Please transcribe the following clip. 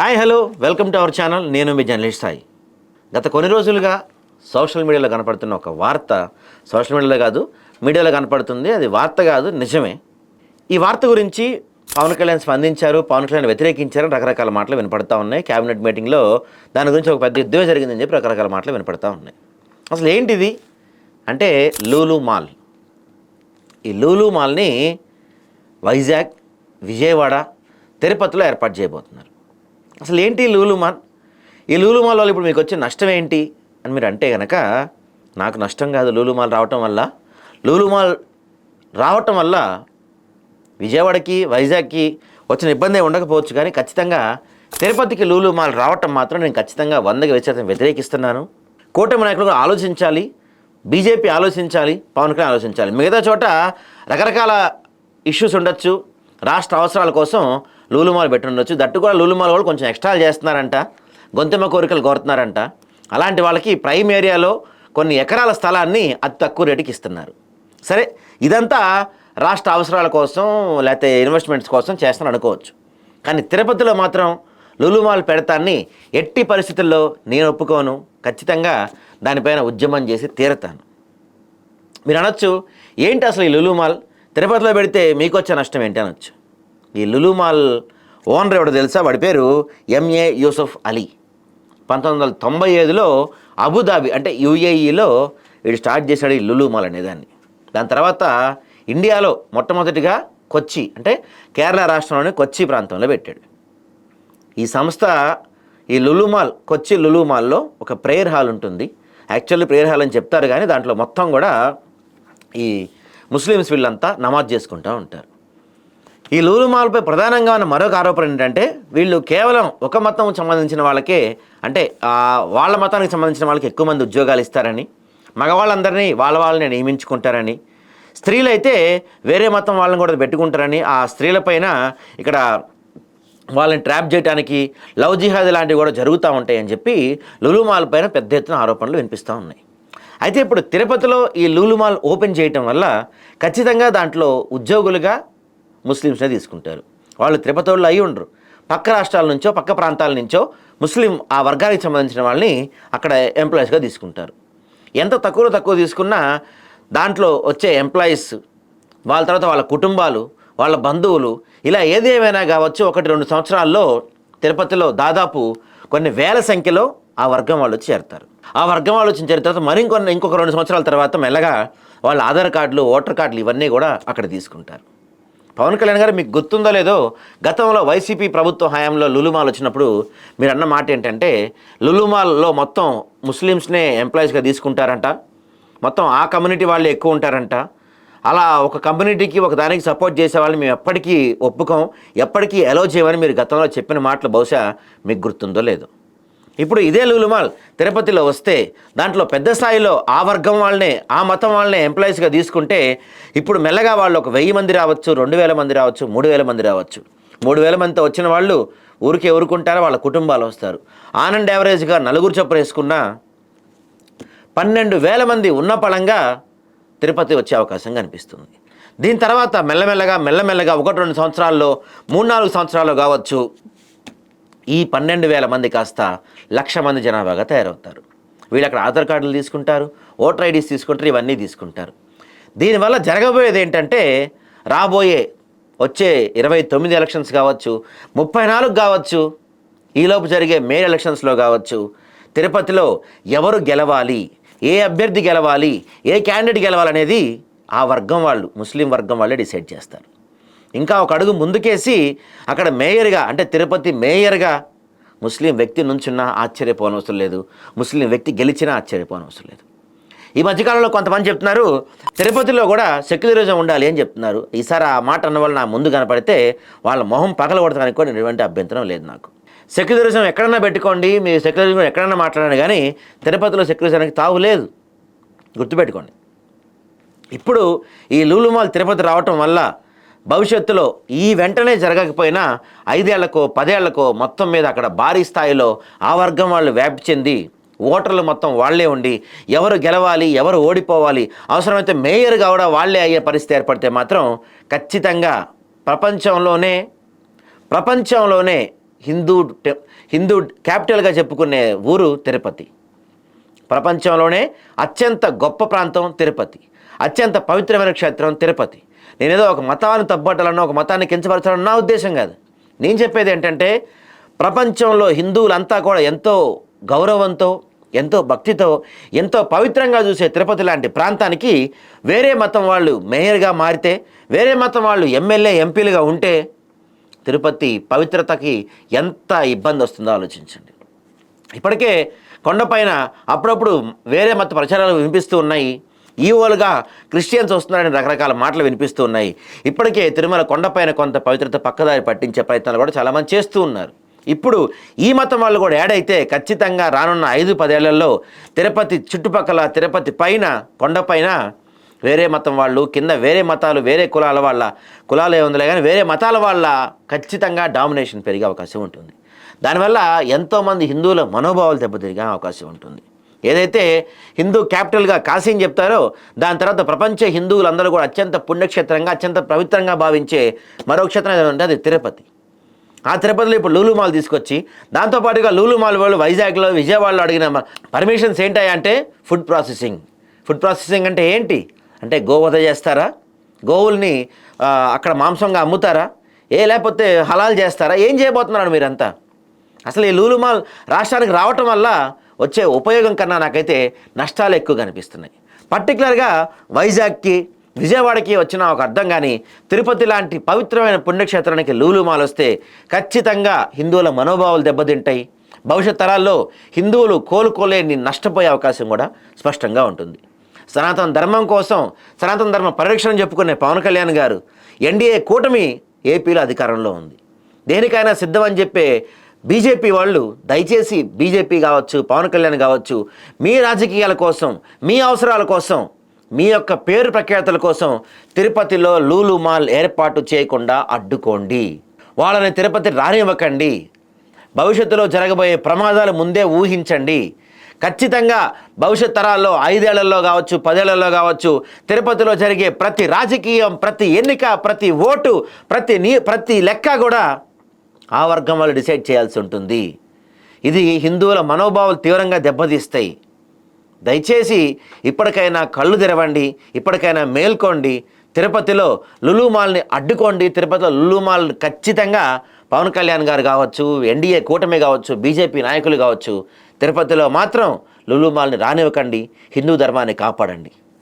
Hi hello. Welcome to our channel. నేను మీ journalist Sai. గత కొన్ని రోజులుగా సోషల్ మీడియాలో కనపడుతున్న ఒక వార్త సోషల్ మీడియాలో కాదు మీడియాలో కనపడుతుంది. అది వార్త కాదు నిజమే. ఈ వార్త గురించి పవన్ కళ్యాణ్ స్పందించారు పవన్ కళ్యాణ్ వ్యతిరేకించారు రకరకాల మాటలు వినపడతా ఉన్నాయి. క్యాబినెట్ మీటింగ్లో దాని గురించి ఒక పెద్ద యుద్ధమే జరిగిందని చెప్పి రకరకాల మాటలు వినపడతా ఉన్నాయి. అసలు ఏంటిది? అంటే లూలు మాల్. ఈ లూలు మాల్ని వైజాగ్ విజయవాడ తిరుపతిలో ఏర్పాటు చేయబోతున్నారు. అసలు ఏంటి లూలుమాన్ లూలు మాల్? ఈ లూలు మాల్ వల్ల ఇప్పుడు మీకు వచ్చే నష్టం ఏంటి? అని మీరు అంటే కనుక నాకు నష్టం కాదు లూలు మాల్ రావటం వల్ల. లూలు మాల్ రావటం వల్ల విజయవాడకి వైజాగ్కి వచ్చిన ఇబ్బంది ఉండకపోవచ్చు కానీ ఖచ్చితంగా తిరుపతికి లూలు మాల్ రావటం మాత్రం నేను ఖచ్చితంగా వందకి వచ్చేత వ్యతిరేకిస్తున్నాను. కూటమి నాయకులు కూడా ఆలోచించాలి. బీజేపీ ఆలోచించాలి. పవన్ కళ్యాణ్ ఆలోచించాలి. మిగతా చోట రకరకాల ఇష్యూస్ ఉండొచ్చు. రాష్ట్ర అవసరాల కోసం లూలుమాలు పెట్టి ఉండొచ్చు. దట్టు కూడా లూలుమాలు కూడా కొంచెం ఎక్స్ట్రా చేస్తున్నారంట. గొంతుమ కోరికలు కోరుతున్నారంట. అలాంటి వాళ్ళకి ప్రైమ్ ఏరియాలో కొన్ని ఎకరాల స్థలాన్ని అతి తక్కువ రేటుకి ఇస్తున్నారు. సరే ఇదంతా రాష్ట్ర అవసరాల కోసం లేకపోతే ఇన్వెస్ట్మెంట్స్ కోసం చేస్తాను అనుకోవచ్చు. కానీ తిరుపతిలో మాత్రం లులుమాల్ పెడతాన్ని ఎట్టి పరిస్థితుల్లో నేను ఒప్పుకోను. ఖచ్చితంగా దానిపైన ఉద్యమం చేసి తీరతాను. మీరు అనొచ్చు ఏంటి అసలు ఈ లులుమాల్? తిరుపతిలో పెడితే మీకు వచ్చే నష్టం ఏంటి అనొచ్చు. ఈ లులుమాల్ ఓనర్ ఎవడో తెలుసా? వాడి పేరు ఎంఏ యూసఫ్ అలీ. పంతొమ్మిది వందల తొంభై ఐదులో అబుదాబి అంటే యుఏఈలో వీడు స్టార్ట్ చేశాడు ఈ లులుమాల్ అనేదాన్ని దాని తర్వాత ఇండియాలో మొట్టమొదటిగా కొచ్చి అంటే కేరళ రాష్ట్రంలోని కొచ్చి ప్రాంతంలో పెట్టాడు. ఈ సంస్థ ఈ లులుమాల్ కొచ్చి లులుమాల్లో ఒక ప్రేయర్ హాల్ ఉంటుంది. యాక్చువల్లీ ప్రేయర్ హాల్ అని చెప్తారు కానీ దాంట్లో మొత్తం కూడా ఈ ముస్లిమ్స్ వీళ్ళంతా నమాజ్ చేసుకుంటూ ఉంటారు. ఈ లూలుమాల్పై ప్రధానంగా ఉన్న మరొక ఆరోపణ ఏంటంటే వీళ్ళు కేవలం ఒక మతం సంబంధించిన వాళ్ళకే అంటే వాళ్ళ మతానికి సంబంధించిన వాళ్ళకి ఎక్కువ మంది ఉద్యోగాలు ఇస్తారని మగవాళ్ళందరినీ వాళ్ళ వాళ్ళని నియమించుకుంటారని స్త్రీలైతే వేరే మతం వాళ్ళని కూడా పెట్టుకుంటారని ఆ స్త్రీలపైన ఇక్కడ వాళ్ళని ట్రాప్ చేయడానికి లవ్ జిహాద్ లాంటివి కూడా జరుగుతూ ఉంటాయని చెప్పి లులుమాల్ పైన పెద్ద ఎత్తున ఆరోపణలు వినిపిస్తూ ఉన్నాయి. అయితే ఇప్పుడు తిరుపతిలో ఈ లూలుమాల్ ఓపెన్ చేయటం వల్ల ఖచ్చితంగా దాంట్లో ఉద్యోగులుగా ముస్లిమ్స్నే తీసుకుంటారు. వాళ్ళు తిరుపతి వాళ్ళు అయి ఉండరు. పక్క రాష్ట్రాల నుంచో పక్క ప్రాంతాల నుంచో ముస్లిం ఆ వర్గానికి సంబంధించిన వాళ్ళని అక్కడ ఎంప్లాయీస్గా తీసుకుంటారు. ఎంత తక్కువలో తక్కువ తీసుకున్నా దాంట్లో వచ్చే ఎంప్లాయీస్ వాళ్ళ తర్వాత వాళ్ళ కుటుంబాలు వాళ్ళ బంధువులు ఇలా ఏదేమైనా కావచ్చు ఒకటి రెండు సంవత్సరాల్లో తిరుపతిలో దాదాపు కొన్ని వేల సంఖ్యలో ఆ వర్గం వాళ్ళు వచ్చి చేరుతారు. ఆ వర్గం వాళ్ళు వచ్చిన చేరిన తర్వాత మరింకొన్ని ఇంకొక రెండు సంవత్సరాల తర్వాత మెల్లగా వాళ్ళ ఆధార్ కార్డులు ఓటర్ కార్డులు ఇవన్నీ కూడా అక్కడ తీసుకుంటారు. పవన్ కళ్యాణ్ గారు మీకు గుర్తుందో లేదో గతంలో వైసీపీ ప్రభుత్వ హయాంలో లులుమాల్ వచ్చినప్పుడు మీరు అన్న మాట ఏంటంటే లులుమాల్లో మొత్తం ముస్లిమ్స్నే ఎంప్లాయీస్గా తీసుకుంటారంట. మొత్తం ఆ కమ్యూనిటీ వాళ్ళు ఎక్కువ ఉంటారంట. అలా ఒక కమ్యూనిటీకి ఒక దానికి సపోర్ట్ చేసే వాళ్ళని మేము ఎప్పటికీ ఒప్పుకోం. ఎప్పటికీ ఎలో చేయమని మీరు గతంలో చెప్పిన మాటలు బహుశా మీకు గుర్తుందో లేదో. ఇప్పుడు ఇదే లూలుమాల్. తిరుపతిలో వస్తే దాంట్లో పెద్ద స్థాయిలో ఆ వర్గం వాళ్ళనే ఆ మతం వాళ్ళనే ఎంప్లాయీస్గా తీసుకుంటే ఇప్పుడు మెల్లగా వాళ్ళు ఒక వెయ్యి మంది రావచ్చు రెండు వేల మంది రావచ్చు మూడు వేల మంది రావచ్చు. మూడు వేల మందితో వచ్చిన వాళ్ళు ఊరికే ఎవరుకుంటారో వాళ్ళ కుటుంబాలు వస్తారు. ఆనంద్ యావరేజ్గా నలుగురు చొప్పున వేసుకున్నా పన్నెండు వేల మంది ఉన్న పళంగా తిరుపతి వచ్చే అవకాశం కనిపిస్తుంది. దీని తర్వాత మెల్లమెల్లగా మెల్లమెల్లగా ఒకటి రెండు సంవత్సరాల్లో మూడు నాలుగు సంవత్సరాలు కావచ్చు. ఈ పన్నెండు వేల మంది కాస్త లక్ష మంది జనాభాగా తయారవుతారు. వీళ్ళు అక్కడ ఆధార్ కార్డులు తీసుకుంటారు ఓటర్ ఐడీస్ తీసుకుంటారు ఇవన్నీ తీసుకుంటారు. దీనివల్ల జరగబోయేది ఏంటంటే రాబోయే వచ్చే ఇరవై తొమ్మిది ఎలక్షన్స్ కావచ్చు ముప్పై నాలుగు కావచ్చు ఈలోపు జరిగే మే ఎలక్షన్స్లో కావచ్చు తిరుపతిలో ఎవరు గెలవాలి ఏ అభ్యర్థి గెలవాలి ఏ క్యాండిడేట్ గెలవాలనేది ఆ వర్గం వాళ్ళు ముస్లిం వర్గం వాళ్ళే డిసైడ్ చేస్తారు. ఇంకా ఒక అడుగు ముందుకేసి అక్కడ మేయర్గా అంటే తిరుపతి మేయర్గా ముస్లిం వ్యక్తి నుంచున్నా ఆశ్చర్యపోనవసరం లేదు. ముస్లిం వ్యక్తి గెలిచినా ఆశ్చర్యపోనవసరం లేదు. ఈ మధ్యకాలంలో కొంతమంది చెప్తున్నారు తిరుపతిలో కూడా సెక్యులరిజం ఉండాలి అని చెప్తున్నారు. ఈసారి ఆ మాట అన్న వల్ల నా ముందు కనపడితే వాళ్ళ మొహం పగలగొడతానికి కూడా ఎటువంటి అభ్యంతరం లేదు నాకు. సెక్యులరిజం ఎక్కడన్నా పెట్టుకోండి మీరు సెక్యులరిజం ఎక్కడన్నా మాట్లాడండి కానీ తిరుపతిలో సెక్యులరిజానికి తావు లేదు. గుర్తుపెట్టుకోండి. ఇప్పుడు ఈ లూలుమాల్ తిరుపతి రావటం వల్ల భవిష్యత్తులో ఈ వెంటనే జరగకపోయినా ఐదేళ్ళకో పదేళ్ళకో మొత్తం మీద అక్కడ భారీ స్థాయిలో ఆ వర్గం వాళ్ళు వ్యాప్తి చెంది ఓటర్లు మొత్తం వాళ్ళే ఉండి ఎవరు గెలవాలి ఎవరు ఓడిపోవాలి అవసరమైతే మేయర్గా కూడా వాళ్ళే అయ్యే పరిస్థితి ఏర్పడితే మాత్రం ఖచ్చితంగా ప్రపంచంలోనే ప్రపంచంలోనే హిందూ హిందూ క్యాపిటల్గా చెప్పుకునే ఊరు తిరుపతి. ప్రపంచంలోనే అత్యంత గొప్ప ప్రాంతం తిరుపతి. అత్యంత పవిత్రమైన క్షేత్రం తిరుపతి. నేనేదో ఒక మతాన్ని తప్పట్టాలన్నా ఒక మతాన్ని కించపరచాలన్న నా ఉద్దేశం కాదు. నేను చెప్పేది ఏంటంటే ప్రపంచంలో హిందువులంతా కూడా ఎంతో గౌరవంతో ఎంతో భక్తితో ఎంతో పవిత్రంగా చూసే తిరుపతి లాంటి ప్రాంతానికి వేరే మతం వాళ్ళు మేయర్గా మారితే వేరే మతం వాళ్ళు ఎమ్మెల్యే ఎంపీలుగా ఉంటే తిరుపతి పవిత్రతకి ఎంత ఇబ్బంది వస్తుందో ఆలోచించండి. ఇప్పటికే కొండపైన అప్పుడప్పుడు వేరే మత ప్రచారాలు వినిపిస్తూ ఉన్నాయి. ఈవోలుగా క్రిస్టియన్స్ వస్తున్నారని రకరకాల మాటలు వినిపిస్తూ ఉన్నాయి. ఇప్పటికే తిరుమల కొండపైన కొంత పవిత్రత పక్కదారి పట్టించే ప్రయత్నాలు కూడా చాలామంది చేస్తూ ఉన్నారు. ఇప్పుడు ఈ మతం వాళ్ళు కూడా యాడ్ అయితే ఖచ్చితంగా రానున్న ఐదు పదేళ్ళలో తిరుపతి చుట్టుపక్కల తిరుపతి పైన కొండపైన వేరే మతం వాళ్ళు కింద వేరే మతాలు వేరే కులాల వాళ్ళ కులాలు ఏముందిలే కానీ వేరే మతాల వాళ్ళ ఖచ్చితంగా డామినేషన్ పెరిగే అవకాశం ఉంటుంది. దానివల్ల ఎంతోమంది హిందువుల మనోభావాలు దెబ్బతిరిగే అవకాశం ఉంటుంది. ఏదైతే హిందూ క్యాపిటల్గా కాశీని చెప్తారో దాని తర్వాత ప్రపంచ హిందువులందరూ కూడా అత్యంత పుణ్యక్షేత్రంగా అత్యంత పవిత్రంగా భావించే మరో క్షేత్రం ఏదో అది తిరుపతి. ఆ తిరుపతిలో ఇప్పుడు లూలుమాల్ తీసుకొచ్చి దాంతోపాటుగా లూలుమాల్ వాళ్ళు వైజాగ్లో విజయవాడలో అడిగిన పర్మిషన్స్ ఏంటాయి అంటే ఫుడ్ ప్రాసెసింగ్. ఫుడ్ ప్రాసెసింగ్ అంటే ఏంటి? అంటే గోవధ చేస్తారా? గోవుల్ని అక్కడ మాంసంగా అమ్ముతారా? ఏ లేకపోతే హలాల్ చేస్తారా? ఏం చేయబోతున్నారు మీరంతా? అసలు ఈ లూలుమాల్ రాష్ట్రానికి రావటం వల్ల వచ్చే ఉపయోగం కన్నా నాకైతే నష్టాలు ఎక్కువ కనిపిస్తున్నాయి పర్టికులర్గా వైజాగ్కి విజయవాడకి వచ్చిన ఒక అర్థం కానీ తిరుపతి లాంటి పవిత్రమైన పుణ్యక్షేత్రానికి లూలుమాల్ వస్తే ఖచ్చితంగా హిందువుల మనోభావాలు దెబ్బతింటాయి. భవిష్యత్ తరాల్లో హిందువులు కోలుకోలేని నష్టపోయే అవకాశం కూడా స్పష్టంగా ఉంటుంది. సనాతన ధర్మం కోసం సనాతన ధర్మ పరిరక్షణ చెప్పుకునే పవన్ కళ్యాణ్ గారు ఎన్డీఏ కూటమి ఏపీలో అధికారంలో ఉంది. దేనికైనా సిద్ధమని చెప్పే బీజేపీ వాళ్ళు దయచేసి బీజేపీ కావచ్చు పవన్ కళ్యాణ్ కావచ్చు మీ రాజకీయాల కోసం మీ అవసరాల కోసం మీ యొక్క పేరు ప్రఖ్యాతుల కోసం తిరుపతిలో లూలు మాల్ ఏర్పాటు చేయకుండా అడ్డుకోండి. వాళ్ళని తిరుపతి రానివ్వకండి. భవిష్యత్తులో జరగబోయే ప్రమాదాలు ముందే ఊహించండి. ఖచ్చితంగా భవిష్యత్ తరాల్లో ఐదేళ్ళలో కావచ్చు పదేళ్ళలో కావచ్చు తిరుపతిలో జరిగే ప్రతి రాజకీయం ప్రతి ఎన్నిక ప్రతి ఓటు ప్రతి నీ ప్రతి లెక్క కూడా ఆ వర్గం వాళ్ళు డిసైడ్ చేయాల్సి ఉంటుంది. ఇది హిందువుల మనోభావాలు తీవ్రంగా దెబ్బతీస్తాయి. దయచేసి ఇప్పటికైనా కళ్ళు తెరవండి ఇప్పటికైనా మేల్కోండి. తిరుపతిలో లులుమాల్ని అడ్డుకోండి. తిరుపతిలో లులుమాల్ని ఖచ్చితంగా పవన్ కళ్యాణ్ గారు కావచ్చు ఎన్డీఏ కూటమి కావచ్చు బీజేపీ నాయకులు కావచ్చు తిరుపతిలో మాత్రం లులుమాల్ని రానివ్వకండి హిందూ ధర్మాన్ని కాపాడండి.